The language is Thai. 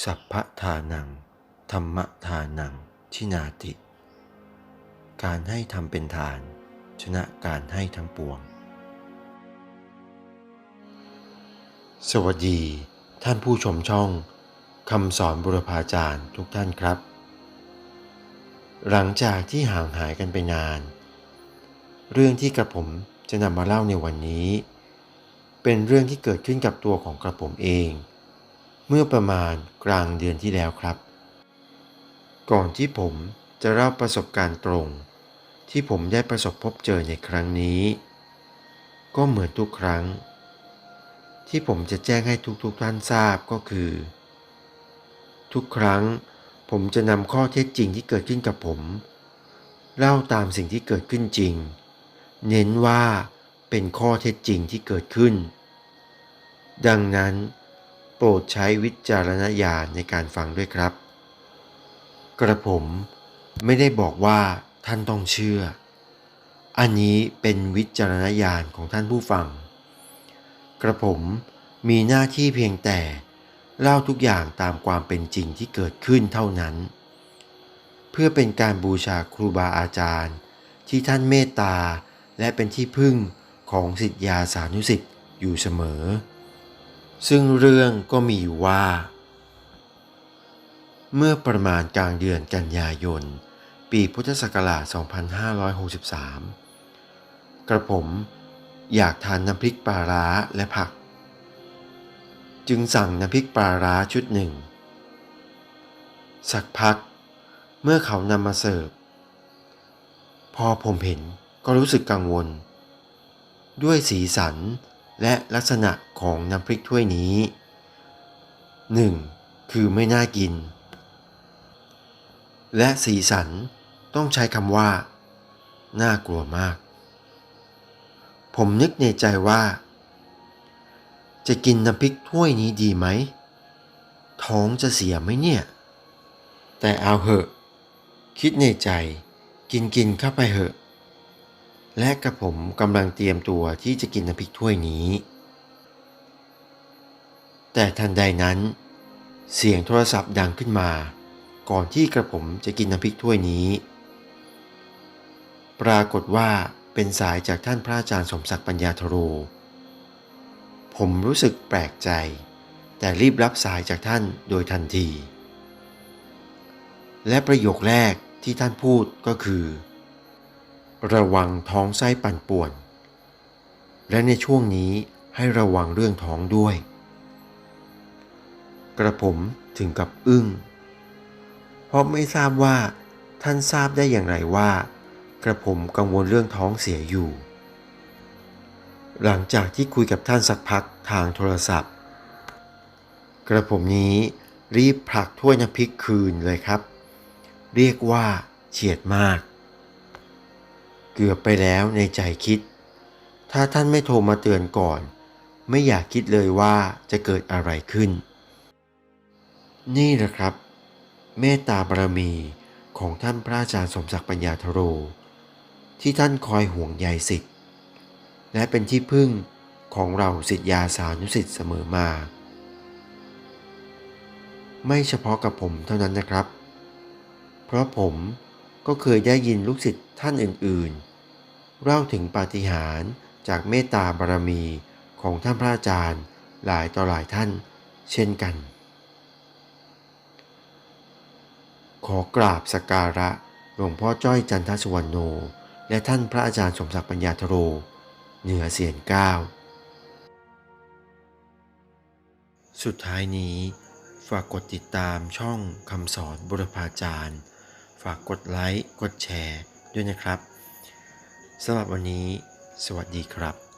สัพพทานัง ธรรมทานัง ทินาติ การให้ทำเป็นทาน ชนะการให้ทั้งปวง สวัสดี ท่านผู้ชมช่องคำสอนบุรพาจารย์ทุกท่านครับ หลังจากที่ห่างหายกันไปนาน เรื่องที่กระผมจะนำมาเล่าในวันนี้ เป็นเรื่องที่เกิดขึ้นกับตัวของกระผมเอง เมื่อประมาณกลางเดือนที่แล้วครับ ก่อนที่ผมจะเล่าประสบการณ์ตรง ที่ผมได้ประสบพบเจอในครั้งนี้ ก็เหมือนทุกครั้ง ที่ผมจะแจ้งให้ทุกๆทท่านทราบก็คือ ทุกครั้งผมจะนำข้อเท็จจริงที่เกิดขึ้นกับผม เล่าตามสิ่งที่เกิดขึ้นจริง เน้นว่าเป็นข้อเท็จจริงที่เกิดขึ้น ดังนั้น ปรดใช้วิจารณญาณในการฟังด้วยครับ กระผมไม่ได้บอกว่าท่านต้องเชื่อ อันนี้เป็นวิจารณญาณของท่านผู้ฟัง กระผมมีหน้าที่เพียงแต่เล่าทุกอย่างตามความเป็นจริงที่เกิดขึ้นเท่านั้น เพื่อเป็นการบูชาครูบาอาจารย์ ที่ท่านเมตตาและเป็นที่พึ่งของสิทธิยาสานุสิทธิ์อยู่เสมอ ซึ่งเรื่องก็มีว่า เมื่อประมาณกลางเดือนกันยายน ปีพุทธศักราช 2563 กระผมอยากทานน้ำพริกปลาร้าและผัก จึงสั่งน้ำพริกปลาร้าชุดหนึ่ง สักพักเมื่อเขานำมาเสิร์ฟ พอผมเห็นก็รู้สึกกังวล ด้วยสีสัน และลักษณะของน้ำพริกถ้วยนี้ 1. คือไม่น่ากิน และสีสันต้องใช้คำว่า น่ากลัวมาก ผมนึกในใจว่า จะกินน้ำพริกถ้วยนี้ดีไหม ท้องจะเสียไหมเนี่ย แต่เอาเหอะ คิดในใจ กินกินเข้าไปเหอะ และกระผมกำลังเตรียมตัวที่จะกินน้ำพริกถ้วยนี้ แต่ทันใดนั้น เสียงโทรศัพท์ดังขึ้นมา ก่อนที่กระผมจะกินน้ำพริกถ้วยนี้ ปรากฏว่าเป็นสายจากท่านพระอาจารย์สมศักดิ์ปัญญาธโร ผมรู้สึกแปลกใจ แต่รีบรับสายจากท่านโดยทันที และประโยคแรกที่ท่านพูดก็คือ ระวังท้องไส้ปั่นป่วน และในช่วงนี้ให้ระวังเรื่องท้องด้วย กระผมถึงกับอึ้ง เพราะไม่ทราบว่าท่านทราบได้อย่างไรว่า กระผมกังวลเรื่องท้องเสียอยู่ หลังจากที่คุยกับท่านสักพักทางโทรศัพท์ กระผมนี้รีบผลักถ้วยน้ำพริกคืนเลยครับ เรียกว่าเฉียดมาก เกือบไปแล้วในใจคิด ถ้าท่านไม่โทรมาเตือนก่อน ไม่อยากคิดเลยว่าจะเกิดอะไรขึ้น นี่แหละครับ เมตตาบารมีของท่านพระอาจารย์สมศักดิ์ปัญญาธโร ที่ท่านคอยห่วงใยสิทธิ์ และเป็นที่พึ่งของเราสิทธิยาสานุสิทธิ์เสมอมา ไม่เฉพาะกับผมเท่านั้นนะครับ เพราะผม ก็เคยได้ยินลูกศิษย์ท่านอื่นๆ เล่าถึงปาฏิหาริย์จากเมตตาบารมีของท่านพระอาจารย์หลายต่อหลายท่านเช่นกัน ขอกราบสกการะหลวงพ่อจ้อยจันทสุวรรณโน และท่านพระอาจารย์สมศักดิ์ปัญญาธโร เหนือเสียนเก้า สุดท้ายนี้ฝากกดติดตามช่องคำสอนบุรพาจารย์ ฝากกดไลค์ กดแชร์ด้วยนะครับสำหรับวันนี้ สวัสดีครับ